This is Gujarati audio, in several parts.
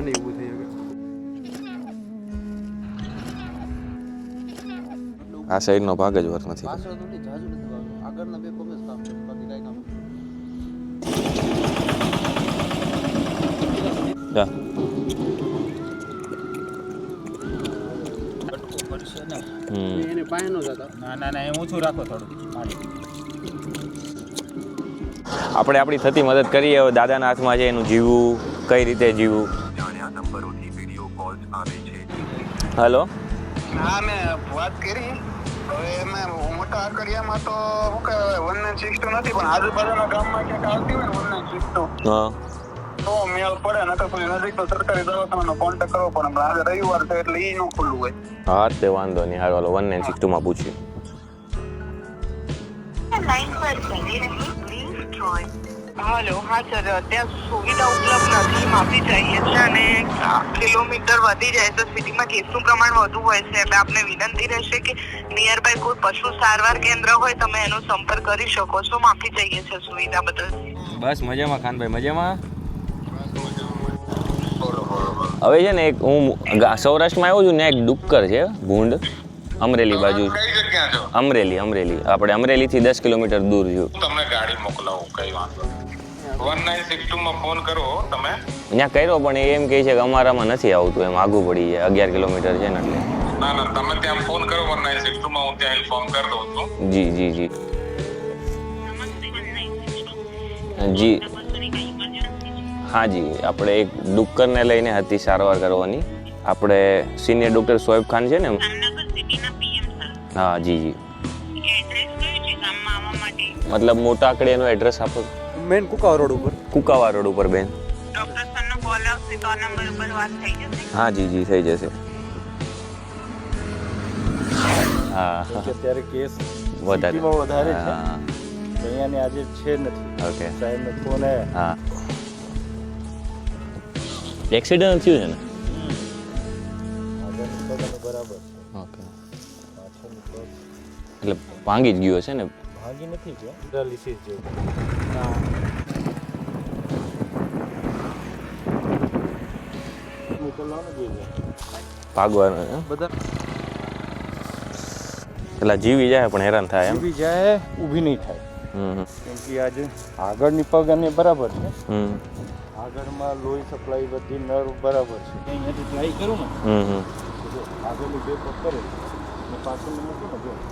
નહીં ઊભું થઈ શકે આ સાઈડનો ભાગ જ વર્ક નથી. આગળના બે પગ કામ છે. બાકી કાંઈ કામ આપણે આપણી થતી મદદ કરીએ દાદાના હાથમાં છે એનું જીવવું કઈ રીતે જીવવું? હલો. હા મેં વાત કરી. હવે એમાં મોટા આકડિયામાં તો શું કહેવાય વન નાઇન સિક્સ ટુ નથી પણ આજુબાજુના ગામમાં ક્યાંક આવતી હોય ને વન નાઇન સિક્સ ટુ હા. તો મેળ પડે નકર પછી નજીકનો સરકારી દવાખાનાનો કોન્ટેક્ટ કરવો પડે પણ આજે રવિવાર છે એટલે ઈ નો ખુલ્લું હોય. હા તે વાંધો નહીં હાલ હાલો વન નાઇન સિક્સ ટુમાં પૂછ્યું. હલો હા સર ત્યાં સુવિધા ઉપલબ્ધ નથી માફી ચાહીએ છે અને કિલોમીટર વધી જાય તો સિટીમાં કેસનું પ્રમાણ વધુ હોય છે. એટલે આપને વિનંતી રહેશે કે નિયર બાય કોઈ પશુ સારવાર કેન્દ્ર હોય તમે એનો સંપર્ક કરી શકો છો. માફી ચાહીએ છે સુવિધા બદલ. બસ મજામાં ખાનભાઈ મજામાં? હવે છે ને એક હું સૌરાષ્ટ્રમાં આવ્યો છું ને એક ડુક્કર છે ભૂંડ. અમરેલી બાજુ. કઈ અમરેલી અમરેલી. આપણે અમરેલીથી દસ કિલોમીટર દૂર છું. તમને ગાડી મોકલાવું કઈ વાંધો માં ફોન કરો તમે. ત્યાં કર્યો પણ એ એમ કહે છે કે અમારામાં નથી આવતું એમ આઘું પડી જાય અગિયાર કિલોમીટર છે ને એટલે. ના ના તમે ત્યાં ફોન કરો વન નાઇન સિક્સ ટુ માં હું ત્યાં ઇન્ફોર્મ કરી દઉં છું. જી જી જી. જી. હા જી આપણે એક ડુક્કરને લઈને હતી સારવાર કરવાની. આપણે સિનિયર ડૉક્ટર સોએબ ખાન છે ને હા જી જી. મતલબ મોટા આંકડે એનો એડ્રેસ આપો. મેન કુકાવા રોડ ઉપર. કુકાવા રોડ ઉપર બેન. હા જી જી થઈ જશે. હા. અત્યારે કેસ વધારે. વધારે છે. હા. અહીંયાને આજે છે નથી. ઓકે. સાહેબને ફોન હા. એક્સિડન્ટ થયું છે ને? બરાબર ઓકે. એટલે ભાંગી જ ગયો છે ને? ભાંગી નથી ગયો. પેરાલિસિસ જેવું. ભાગવાનો બધા એટલે જીવી જાય પણ હેરાન થાય એમ? ઊભી જાય ઊભી નહીં થાય. હમ હમ. કેમ કે આજે આગળની પગ અને બરાબર છે. હમ. આગળમાં લોહી સપ્લાય બધી નર બરાબર છે. અહીંયાથી ટ્રાય કરું ને? હમ હમ. તો આગળની બે પગ કરે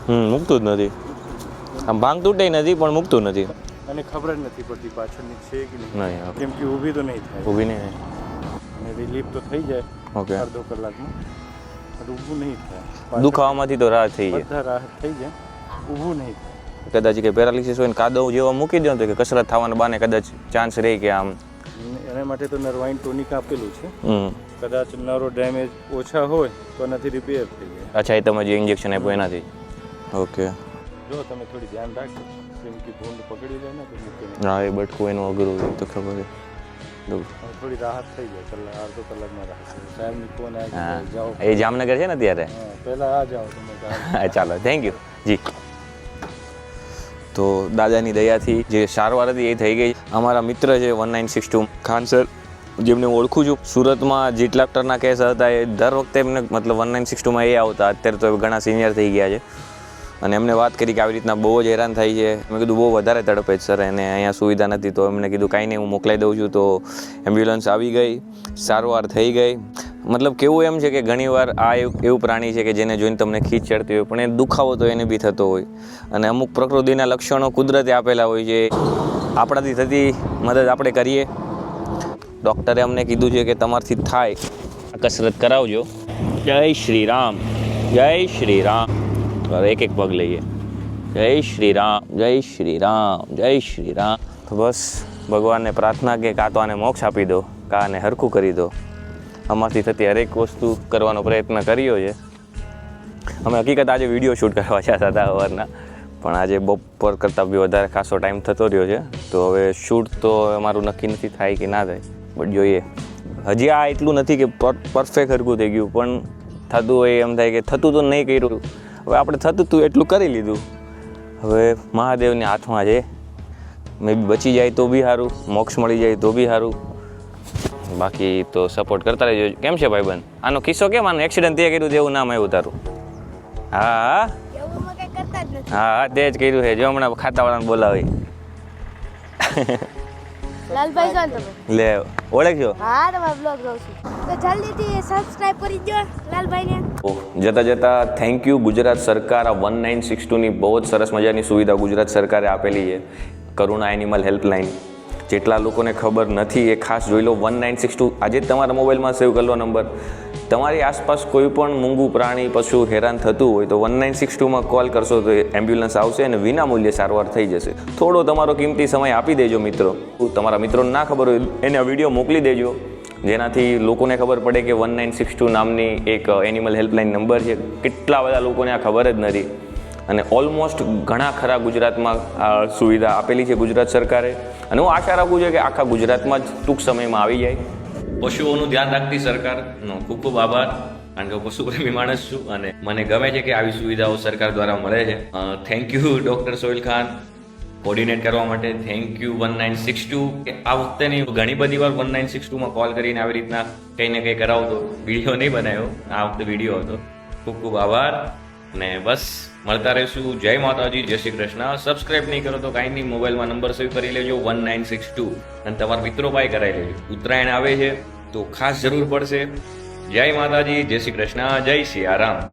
હમ મૂકતું જ નથી. આમ ભાંગ તૂટે નથી પણ મૂકતું નથી. અને ખબર જ નથી પડતી પાછળની છે કે નહીં. કેમ કે ઊભી તો નહીં થાય. ઊભી નહીં અને રિલીફ તો થઈ જાય ઓકે અડધો કલાકમાં. પણ ઊભું નહીં થાય. દુખાવામાંથી તો રાહત થઈ જાય. બધા રાહત થઈ જાય. ઊભું નહીં થાય. કદાચ કે પેરાલિસિસ હોય ને કાદવ જેવા મૂકી દો તો કે કસરત થવાના બાને કદાચ ચાન્સ રહે કે આમ. એના માટે તો નર્વાઇન ટોનિક આપેલું છે. કદાચ નરો ડેમેજ ઓછા હોય તો નથી રિપેર થઈ જાય. અચ્છા એ તમે જે ઇન્જેક્શન આપ્યું એનાથી. ઓકે જો તમે થોડી ધ્યાન રાખજો. કેમ કે ભૂંડ પકડી લે ને તો મૂકે હા એ બટકું એનું અઘરું હોય તો ખબર છે. થોડી રાહત થઈ જાય કલાક અડધો કલાકમાં રાહત સાહેબ ફોન આવી જાઓ. એ જામનગર છે ને અત્યારે? પહેલાં આ જાઓ તમે હા, ચાલો થેન્ક યુ જી. તો દાદાની દયાથી જે સારવાર હતી એ થઈ ગઈ. અમારા મિત્ર છે one nine six two Khan sir જેમને ઓળખું છું સુરતમાં જેટલા ડોક્ટરના કેસ હતા એ દર વખતે એમને મતલબ વન નાઇન સિક્સ ટુમાં એ આવતા. અત્યારે તો ઘણા સિનિયર થઈ ગયા છે. અને એમને વાત કરી કે આવી રીતના બહુ જ હેરાન થાય છે. મેં કીધું, બહુ વધારે તડપે છે, સર. એને અહીંયા સુવિધા નથી. તો એમને કીધું, કાંઈ નહીં, હું મોકલાઈ દઉં છું. તો એમ્બ્યુલન્સ આવી ગઈ. સારવાર થઈ ગઈ. મતલબ કેવું એમ છે કે ઘણીવાર આ એવું પ્રાણી છે કે જેને જોઈને તમને ખીચ ચડતી હોય, પણ એ દુખાવો તો એને બી થતો હોય. અને અમુક પ્રકૃતિના લક્ષણો કુદરતે આપેલા હોય છે. આપણાથી થતી મદદ આપણે કરીએ. ડૉક્ટરે અમને કીધું છે કે તમારથી થાય. કસરત કરાવજો. જય શ્રી રામ. જય શ્રી રામ. હવે એક એક પગ લઈએ. જય શ્રી રામ જય શ્રી રામ જય શ્રી રામ બસ, ભગવાનને પ્રાર્થના કે કાં તો આને મોક્ષ આપી દો, કાં આને હરખું કરી દો. અમારથી થતી હરેક વસ્તુ કરવાનો પ્રયત્ન કર્યો છે. અમે હકીકત આજે વીડિયો શૂટ કરવા છે હતા સવારના, પણ આજે બપોર કરતાં બી વધારે ખાસો ટાઈમ થતો રહ્યો છે. તો હવે શૂટ તો અમારું નક્કી નથી થાય કે ના થાય. બટ જોઈએ. હજી આ એટલું નથી કે પરફેક્ટ હરખું થઈ ગયું, પણ થતું હોય એમ થાય કે થતું તો નહીં કર્યું. હવે આપણે થતું હતું એટલું કરી લીધું. હવે મહાદેવની હાથમાં છે. મે બી બચી જાય તો બી સારું મોક્ષ મળી જાય તો બી સારું બાકી તો સપોર્ટ કરતા રહેજો. કેમ છે ભાઈબંધ? આનો કિસ્સો કેમ? આનો એક્સિડન્ટ તે કર્યું તેવું નામ આવ્યું તારું? હા હા હા તે જ કર્યું છે. જો હમણાં ખાતાવાળાને બોલાવી. લાલભાઈ છો તમે? લે ઓળખ્યો હા તમારા બ્લોગ જોઉં છું. તો જલ્દીથી સબસ્ક્રાઇબ કરી દો લાલભાઈને. ઓહ, જતા જતા થેન્ક યુ ગુજરાત સરકાર આ વન નાઇન સિક્સ ટુની બહુ જ સરસ મજાની સુવિધા ગુજરાત સરકારે આપેલી છે. કરુણા એનિમલ હેલ્પલાઇન જેટલા લોકોને ખબર નથી એ ખાસ જોઈ લો વન નાઇન સિક્સ ટુ આજે તમારા મોબાઈલમાં સેવ કરી લો નંબર. તમારી આસપાસ કોઈ પણ મૂંગું, પ્રાણી, પશુ હેરાન થતું હોય તો વન નાઇન સિક્સ ટુમાં કોલ કરશો તો એમ્બ્યુલન્સ આવશે અને વિના મૂલ્યે સારવાર થઈ જશે. થોડો તમારો કિંમતી સમય આપી દેજો મિત્રો. તમારા મિત્રોને ના ખબર હોય, એને વીડિયો મોકલી દેજો. જેનાથી લોકોને ખબર પડે કે વન નાઇન સિક્સ ટુ નામની એક એનિમલ હેલ્પલાઇન નંબર છે. કેટલા બધા લોકોને આ ખબર જ નથી. અને ઓલમોસ્ટ ઘણા ખરા ગુજરાતમાં આ સુવિધા આપેલી છે ગુજરાત સરકારે. અને હું આશા રાખું છું કે આખા ગુજરાતમાં જ ટૂંક સમયમાં આવી જાય. પશુઓનું ધ્યાન રાખતી સરકારનો ખૂબ ખૂબ આભાર. કારણ કે હું પશુપ્રેમી માણસ છું અને મને ગમે છે કે આવી સુવિધાઓ સરકાર દ્વારા મળે છે. Thank you doctor Sohil Khan. Coordinate કરવા માટે thank you one nine six two આ વખતે નહીં, ઘણી બધી વાર વન નાઇન સિક્સ ટુમાં કોલ કરીને આવી રીતના કંઈ ને કંઈ કરાવતો. વીડિયો નહીં બનાવ્યો, આ વખતે વીડિયો હતો. ખૂબ ખૂબ આભાર. ને બસ, મળતા રહીશું. જય માતાજી, જય શ્રી કૃષ્ણ. સબસ્ક્રાઇબ નહીં કરો તો કાંઈ નહીં, મોબાઈલમાં નંબર સેવ કરી લેજો વન નાઇન સિક્સ ટુ અને તમારા મિત્રો પાસે કરાવી લેજો. ઉત્તરાયણ આવે છે, તો ખાસ જરૂર પડશે. જય માતાજી, જય શ્રી કૃષ્ણ, જય સિયારામ